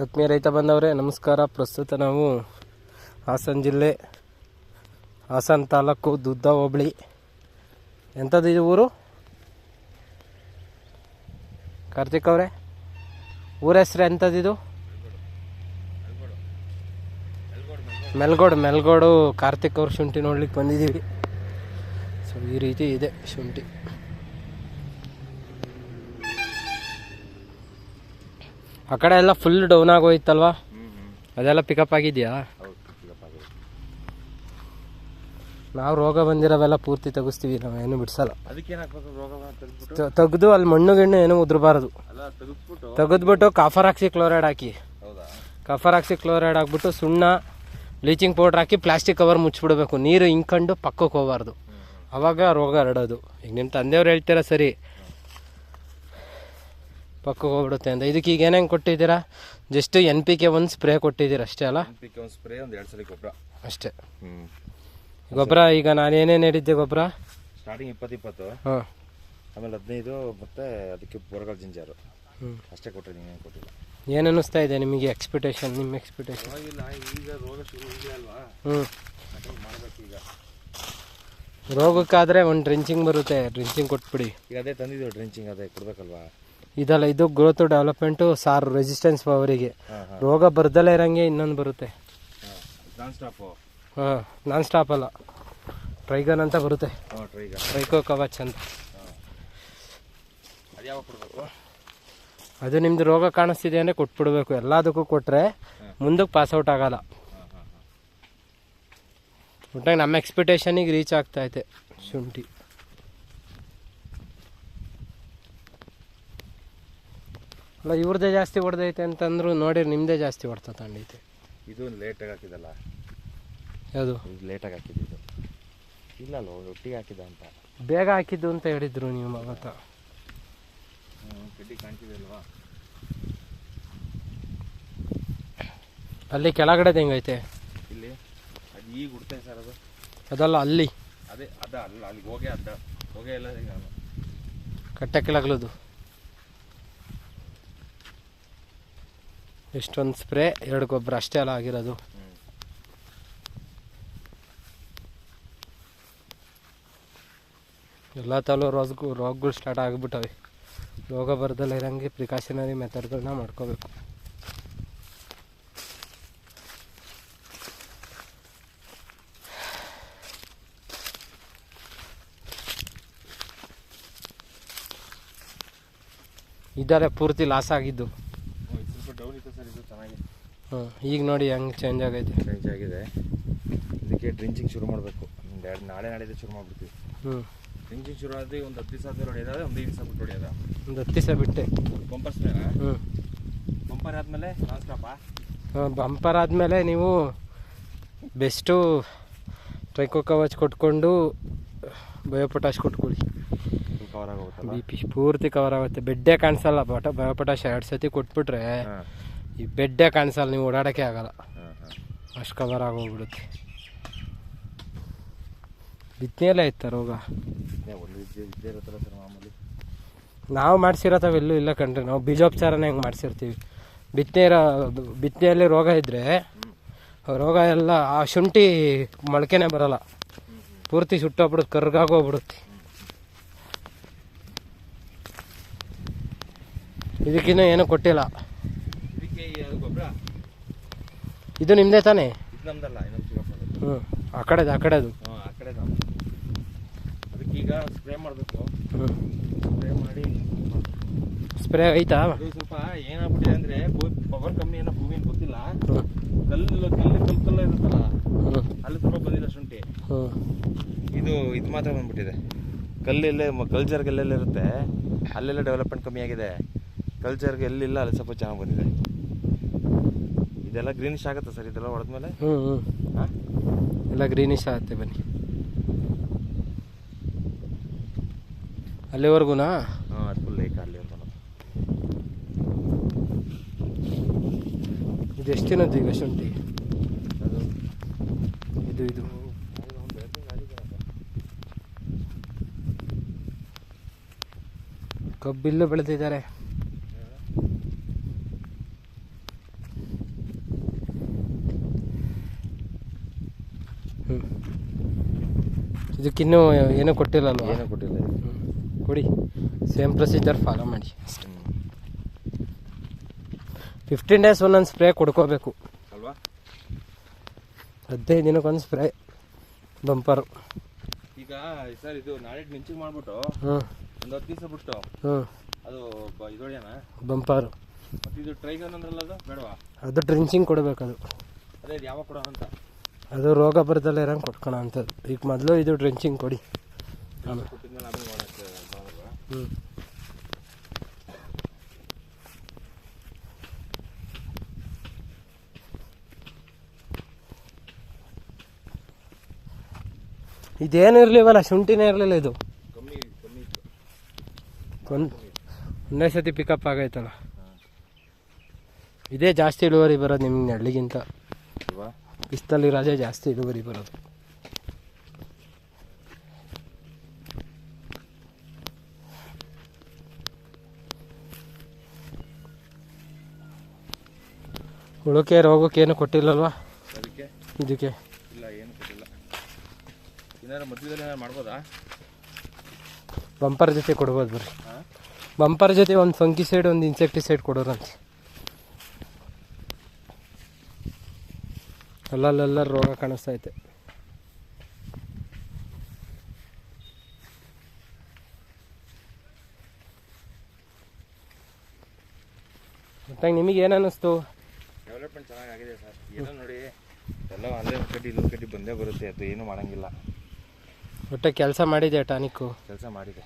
ಆತ್ಮೀಯ ರೈತ ಬಂದವರೇ, ನಮಸ್ಕಾರ. ಪ್ರಸ್ತುತ ನಾವು ಹಾಸನ ಜಿಲ್ಲೆ, ಹಾಸನ ತಾಲೂಕು ದುದ್ದ ಹೋಬಳಿ. ಎಂಥದ್ದು ಇದು ಊರು? ಕಾರ್ತಿಕ್ ಅವರೇ, ಊರ ಹೆಸ್ರು ಎಂಥದ್ದಿದು ಮೆಲ್ಗೋಡು ಮೆಲ್ಗೋಡು ಕಾರ್ತಿಕ್ ಅವ್ರ ಶುಂಠಿ ನೋಡ್ಲಿಕ್ಕೆ ಬಂದಿದ್ದೀವಿ. ಸೊ ಈ ರೀತಿ ಇದೆ ಶುಂಠಿ. ಆ ಕಡೆ ಎಲ್ಲ ಫುಲ್ ಡೌನ್ ಆಗೋಯ್ತಲ್ವಾ ಅದೆಲ್ಲ ಪಿಕಪ್ ಆಗಿದೆಯಾ? ನಾವು ರೋಗ ಬಂದಿರೋವೆಲ್ಲ ಪೂರ್ತಿ ತೆಗಿಸ್ತೀವಿ, ನಾವು ಏನು ಬಿಡ್ಸಲ್ಲ. ತೆಗ್ದು ಅಲ್ಲಿ ಮಣ್ಣು ಗಿಣ್ಣು ಏನು ಉದ್ರಬಾರದು. ತೆಗೆದ್ಬಿಟ್ಟು ಕಾಫರ್ ಹಾಕ್ಸಿ ಕ್ಲೋರೈಡ್ ಹಾಕಿ. ಕಾಫರ್ ಹಾಕ್ಸಿ ಕ್ಲೋರೈಡ್ ಹಾಕ್ಬಿಟ್ಟು ಸುಣ್ಣ ಬ್ಲೀಚಿಂಗ್ ಪೌಡ್ರ್ ಹಾಕಿ ಪ್ಲಾಸ್ಟಿಕ್ ಕವರ್ ಮುಚ್ಚಿಬಿಡ್ಬೇಕು ನೀರು ಇಂಕಂಡು ಪಕ್ಕಕ್ಕೆ ಹೋಗಬಾರ್ದು. ಅವಾಗ ರೋಗ ಹರಡೋದು. ಈಗ ನಿಮ್ಮ ತಂದೆಯವ್ರು ಹೇಳ್ತೀರ ಸರಿ ಪಕ್ಕಕ್ಕೆ ಹೋಗ್ಬಿಡುತ್ತೆ ಅಂತ. ಇದಕ್ಕೆ ಈಗ ಏನೇನು ಕೊಟ್ಟಿದ್ದೀರಾ? ಜಸ್ಟ್ ಎನ್ ಪಿ ಕೆ ಒಂದು ಸ್ಪ್ರೇ ಕೊಟ್ಟಿದ್ದೀರ ಅಷ್ಟೇ ಅಲ್ಲ? ಒಂದು ಸ್ಪ್ರೇ ಒಂದು ಎರಡು ಸಲ ಗೊಬ್ಬರ. ಅಷ್ಟೇ. ಹ್ಞೂ ಗೊಬ್ಬರ ಈಗ ನಾನು ಏನೇನು ಹೇಳಿದ್ದೆ ಗೊಬ್ಬರ? ಸ್ಟಾರ್ಟಿಂಗ್ ಇಪ್ಪತ್ತು ಇಪ್ಪತ್ತು ಹಾಂ. ಆಮೇಲೆ ಹದಿನೈದು ಮತ್ತೆ ಅದಕ್ಕೆ ಬೊರಗಲ್ ಜಿಂಜರು. ಹ್ಞೂ ಅಷ್ಟೇ ಕೊಟ್ಟರೆ ನೀವೇನು ಕೊಟ್ಟಿಲ್ಲ. ಏನು ಅನ್ನಿಸ್ತಾ ಇದೆ ನಿಮಗೆ ಎಕ್ಸ್ಪೆಕ್ಟೇಷನ್ ನಿಮ್ಮ ಎಕ್ಸ್ಪೆಕ್ಟೇಷನ್ ಪರವಾಗಿಲ್ಲ ಈಗ ರೋಗ ಶುರು ಇದೆ ಅಲ್ವಾ? ಹ್ಞೂ ಮಾಡ್ಬೇಕು ಈಗ. ರೋಗಕ್ಕಾದರೆ ಒಂದು ಡ್ರಿಂಚಿಂಗ್ ಬರುತ್ತೆ. ಡ್ರಿಂಚಿಂಗ್ ಕೊಟ್ಬಿಡಿ. ಈಗ ಅದೇ ತಂದಿದ್ದೀವಿ ಡ್ರಿಂಚಿಂಗ್ ಅದೇ ಕೊಡ್ಬೇಕಲ್ವಾ? ಇದಲ್ಲ ಇದು ಗ್ರೋತ್ ಡೆವಲಪ್ಮೆಂಟು ಸಾರ್ ರೆಸಿಸ್ಟೆನ್ಸ್ ಪವರಿಗೆ ಹಾಂ ರೋಗ ಬರ್ದಲೇ ಇರಂಗೆ ಇನ್ನೊಂದು ಬರುತ್ತೆ. ಹಾಂ ನಾನ್ ಸ್ಟಾಪು ಅಲ್ಲ. ಟ್ರೈಗನ್ ಅಂತ ಬರುತ್ತೆ. ಟ್ರೈಕೋ ಕವಚ್ ಅಂತ. ಅದು ನಿಮ್ದು ರೋಗ ಕಾಣಿಸ್ತಿದೆ ಅಂದರೆ ಕೊಟ್ಬಿಡ್ಬೇಕು. ಎಲ್ಲದಕ್ಕೂ ಕೊಟ್ಟರೆ ಮುಂದಕ್ಕೆ ಪಾಸ್ಔಟ್ ಆಗಲ್ಲ. ಹಾಂ ಹಾಂ ಹಾಂ. ಒಟ್ಟಾಗಿ ನಮ್ಮ ಎಕ್ಸ್ಪೆಕ್ಟೇಷನಿಗೆ ರೀಚ್ ಆಗ್ತಾ ಐತೆ ಶುಂಠಿ. ಅಲ್ಲ ಇವ್ರದ್ದೇ ಜಾಸ್ತಿ ಹೊಡೆದೈತೆ ಅಂತಂದ್ರು ನೋಡಿ ನಿಮ್ಮದೇ ಜಾಸ್ತಿ ಹೊಡ್ತ ತಂಡೈತೆ ಇದು ಲೇಟಾಗಿ ಹಾಕಿದಲ್ಲ? ಯಾವುದು? ಇದು ಲೇಟಾಗಿ ಹಾಕಿದ್ದು ಇಲ್ಲ ಅಲ್ಲ ಒಟ್ಟಿಗೆ ಹಾಕಿದ ಅಂತ. ಬೇಗ ಹಾಕಿದ್ದು ಅಂತ ಹೇಳಿದ್ರು ನೀವು ಅವತ್ತ ಕಡ್ಡಿ ಅಲ್ಲಿ ಕೆಳಗಡೆದು ಹೆಂಗೈತೆ? ಇಲ್ಲಿ? ಅದು ಈಗ ಹುಡ್ತೇನೆ ಸರ್ ಅದು. ಅದಲ್ಲ ಅಲ್ಲಿ. ಅದೇ ಅದ ಅಲ್ಲ ಅಲ್ಲಿಗೆ ಹೋಗೇ ಅದ ಹೋಗೇ ನಾನು ಕಟ್ಟೆ ಕೆಳಗ್ಲದು. ಎಷ್ಟೊಂದು ಸ್ಪ್ರೇ, ಎರಡು ಗೊಬ್ಬರ, ಅಷ್ಟೇ ಅಲ್ಲ ಆಗಿರೋದು. ಎಲ್ಲ ತಲೂ ರೋಗಗಳು ರೋಗಗಳು ಸ್ಟಾರ್ಟ್ ಆಗಿಬಿಟ್ಟವೆ. ರೋಗ ಬರ್ದಲ್ಲ ಇರಂಗೆ ಪ್ರಿಕಾಷನರಿ ಮೆಥಡ್ಗಳನ್ನ ಮಾಡ್ಕೋಬೇಕು. ಇದ್ದಾರೆ ಪೂರ್ತಿ ಲಾಸ್ ಆಗಿದ್ದು ಹ್ಞೂ, ಇದು ಸ್ವಲ್ಪ ಡೌನ್ ಇತ್ತು ಸರ್ ಇದು ಈಗ ನೋಡಿ ಹೆಂಗೆ ಚೇಂಜ್ ಆಗೈತೆ. ಚೇಂಜ್ ಆಗಿದೆ. ಇದಕ್ಕೆ ಡ್ರಿಂಚಿಂಗ್ ಶುರು ಮಾಡಬೇಕು. ಎರಡು ನಾಳೆ ನಾಳೆ ಶುರು ಮಾಡ್ಬಿಡ್ತೀವಿ. ಹ್ಞೂ ಡ್ರಿಂಚಿಂಗ್ ಶುರು ಆದ್ರೆ ಒಂದು ಹತ್ತು ದಿವಸ ಆದ್ಮೇಲೆ ಹೊಡೆಯೋದಾದ್ರೆ ಒಂದು ದಿವಸ ಬಿಟ್ಟು ಹೊಡೆಯೋದ? ಒಂದು ಹತ್ತು ದಿವಸ ಬಿಟ್ಟೆ. ಬಂಪರ್ಸ್ ಮೇಲೆ? ಹ್ಞೂ ಬಂಪರ್ ಆದಮೇಲೆ ನಾನ್ ಸ್ಟಾಪಾ ಬಂಪರ್ ಆದಮೇಲೆ ನೀವು ಬೆಸ್ಟು ಟ್ರೈಕೋ ಕವಚ್ ಕೊಟ್ಕೊಂಡು ಬಯೋಪೊಟಾಶ್ ಕೊಟ್ಕೊಳ್ಳಿ. ಕವರ್ ಆಗುತ್ತೆ ಬಿ ಪಿ ಪೂರ್ತಿ ಕವರ್ ಆಗುತ್ತೆ. ಬೆಡ್ಡೇ ಕಾಣಿಸಲ್ಲ ಬಟ ಬಯೋಪೊಟಾಶ್ ಎರಡು ಸತಿ ಕೊಟ್ಬಿಟ್ರೆ ಹಾಂ. ಈ ಬೆಡ್ಡೆ ಕಾಣಿಸಲ್ಲ, ನೀವು ಓಡಾಡೋಕ್ಕೆ ಆಗಲ್ಲ. ಅಷ್ಟು ಕವರ್ ಆಗೋಗ್ಬಿಡುತ್ತೆ. ಬಿತ್ತನೆಯಲ್ಲೇ ಇತ್ತು ರೋಗ? ನಾವು ಮಾಡಿಸಿರೋ ತಾವೆಲ್ಲೂ ಇಲ್ಲ ಕಣ್ರಿ. ನಾವು ಬೀಜೋಪಚಾರನ ಹೆಂಗೆ ಮಾಡ್ಸಿರ್ತೀವಿ. ಬಿತ್ತನೆ ಇರೋ, ಬಿತ್ತನೆಯಲ್ಲಿ ರೋಗ ಇದ್ದರೆ ರೋಗ ಎಲ್ಲ ಆ ಶುಂಠಿ ಮೊಳಕೆನೇ ಬರಲ್ಲ. ಪೂರ್ತಿ ಸುಟ್ಟೋಗ್ಬಿಡುತ್ತೆ, ಕರ್ಗಾಗೋಗ್ಬಿಡುತ್ತೆ. ಇದಕ್ಕಿನ್ನೂ ಏನೂ ಕೊಟ್ಟಿಲ್ಲ ಇದಕ್ಕೆ ಈ ಅದು ಗೊಬ್ಬರ ಇದು ನಿಮ್ಮದೇ ತಾನೇ? ಇದು ನಮ್ದಲ್ಲ ಇನ್ನೊಂದು ಚಿಕ್ಕಪ್ಪ ಹ್ಞೂ ಆ ಕಡೆದು ಆ ಕಡೆದು. ಹಾಂ ಆ ಕಡೆ ಅದಕ್ಕೆ ಈಗ ಸ್ಪ್ರೇ ಮಾಡಬೇಕು. ಹ್ಞೂ ಸ್ಪ್ರೇ ಮಾಡಿ ಸ್ಪ್ರೇ ಐತಾ ಅದು ಸ್ವಲ್ಪ ಏನಾಗ್ಬಿಟ್ಟಿದೆ ಅಂದರೆ ಪವರ್ ಕಮ್ಮಿ ಏನೋ ಭೂಮಿ ಗೊತ್ತಿಲ್ಲ. ಕಲ್ಲು ಕಲ್ಲು ಕಲ್ಲು ಇರುತ್ತಲ್ಲ ಅಲ್ಲಿ ತುಂಬ ಬಂದಿಲ್ಲ ಶುಂಠಿ. ಇದು ಇದು ಮಾತ್ರ ಬಂದ್ಬಿಟ್ಟಿದೆ. ಕಲ್ಲೆಲ್ಲೇ ಕಲ್ಚರ್ಗೆ ಎಲ್ಲೆಲ್ಲ ಇರುತ್ತೆ ಅಲ್ಲೆಲ್ಲ ಡೆವಲಪ್ಮೆಂಟ್ ಕಮ್ಮಿ ಆಗಿದೆ. ಕಲ್ಚರ್ಗೆ ಎಲ್ಲಿಲ್ಲ ಅಲ್ಲಿ ಸ್ವಲ್ಪ ಚೆನ್ನಾಗಿ ಬಂದಿದೆ. ಇದೆಲ್ಲ ಗ್ರೀನಿಶ್ ಆಗುತ್ತೆ ಸರ್ ಇದೆಲ್ಲ ಹೊಡೆದ್ಮೇಲೆ? ಮೇಲೆ ಹ್ಞೂ ಹಾಂ? ಎಲ್ಲ ಗ್ರೀನಿಶ್ ಆಗುತ್ತೆ ಬನ್ನಿ. ಅಲ್ಲಿವರೆಗೂನಾ? ಹಾಂ ಅದು ಫುಲ್ ಲೇಕ್ ಇದು ಎಷ್ಟು ದಿನದ್ದು ಈಗ ಶುಂಠಿ? ಅದು? ಇದು ಇದು. ಕಬ್ಬಿಲ್ಲೂ ಬೆಳೆದಿದ್ದಾರೆ. ಇದಕ್ಕಿನ್ನೂ ಏನೂ ಕೊಟ್ಟಿಲ್ಲಲ್ವ? ಏನೂ ಕೊಟ್ಟಿಲ್ಲ. ಹ್ಞೂ ಕೊಡಿ. ಸೇಮ್ ಪ್ರೊಸೀಜರ್ ಫಾಲೋ ಮಾಡಿ. ಅಷ್ಟೇ. ಫಿಫ್ಟೀನ್ ಡೇಸ್ ಒಂದೊಂದು ಸ್ಪ್ರೇ ಕೊಡ್ಕೋಬೇಕು. ಅಲ್ವಾ? ಹದಿನೈದು ದಿನಕ್ಕೊಂದು ಸ್ಪ್ರೇ ಬಂಪರು ಈಗ ಸರ್ ಇದು ನಾಳೆ ಮಿಂಚು ಮಾಡ್ಬಿಟ್ಟು ಹ್ಞೂ ಒಂದು ಹತ್ತು ದಿವಸ ಬಿಟ್ಟು ಹ್ಞೂ ಅದು ಇದೊಳ್ಯನ ಬಂಪರು ಮತ್ತು ಇದು ಟ್ರೈಗನ್ ಅಂದ್ರಲ್ಲ ಅದು? ಬೇಡವಾ? ಅದು ಡ್ರಿಂಚಿಂಗ್ ಕೊಡಬೇಕದು ಅದೇ. ಇದು ಯಾವಾಗ ಕೊಡೋಣ ಅಂತ? ಅದು ರೋಗ ಬರದಲ್ಲೇ ಇರಂಗೆ ಕೊಟ್ಕೋಣ ಅಂಥದ್ದು. ಈಗ ಮೊದಲು ಇದು ಡ್ರೆಂಚಿಂಗ್ ಕೊಡಿ. ಆಮೇಲೆ ಹ್ಞೂ ಇದೇನು ಇರಲಿವಲ್ಲ ಶುಂಠಿನೇ ಇರಲಿಲ್ಲ ಇದು. ಒಂದು ಒಂದೇ ಸತಿ ಪಿಕಪ್ ಆಗೈತಲ್ಲ ಇದೇ ಜಾಸ್ತಿ ಇಳುವರಿ ಬರೋದು ನಿಮ್ಗೆ ನೆರಳಿಗಿಂತ ಅಲ್ವಾ ಬಿಸ್ತಲ್ಲಿ ರಾಜ ಜಾಸ್ತಿ ಇಳುವರಿ ಬರೋದು. ಉಳುಕೆ ರೋಗಕ್ಕೆ ಏನು ಕೊಟ್ಟಿಲ್ಲಲ್ವಾ? ಇದಕ್ಕೆ. ಇಲ್ಲ ಏನು ಕೊಟ್ಟಿಲ್ಲ. ಏನಾದ್ರು ಮಧ್ಯದಲ್ಲಿ ಮಾಡ್ಬೋದಾ? ಬಂಪರ್ ಜೊತೆ ಕೊಡ್ಬೋದು ಬರ್ರಿ. ಬಂಪರ್ ಜೊತೆ ಒಂದು ಫಂಕಿಸೈಡ್ ಒಂದು ಇನ್ಸೆಕ್ಟಿಸೈಡ್ ಕೊಡೋರಂತೆ. ಅಲ್ಲಲ್ಲೆಲ್ಲ ರೋಗ ಕಾಣಿಸ್ತಾ ಐತೆ ಮತ್ತೆ ನಿಮಗೆ ಏನನ್ನಿಸ್ತು ಅನ್ನಿಸ್ತು? ಡೆವಲಪ್ಮೆಂಟ್ ಚೆನ್ನಾಗಿದೆ ಸರ್. ಏನೋ ನೋಡಿ ಎಲ್ಲ ಅಲ್ಲೇ ಒಂದು ಕಡ್ಡಿ ಇಲ್ಲೊಂದು ಕಡ್ಡಿ ಬಂದೇ ಬರುತ್ತೆ ಅದು ಏನೂ ಮಾಡೋಂಗಿಲ್ಲ. ಒಟ್ಟೆ ಕೆಲಸ ಮಾಡಿದೆ ಟಾನಿಕ್ಕು? ಕೆಲಸ ಮಾಡಿದೆ.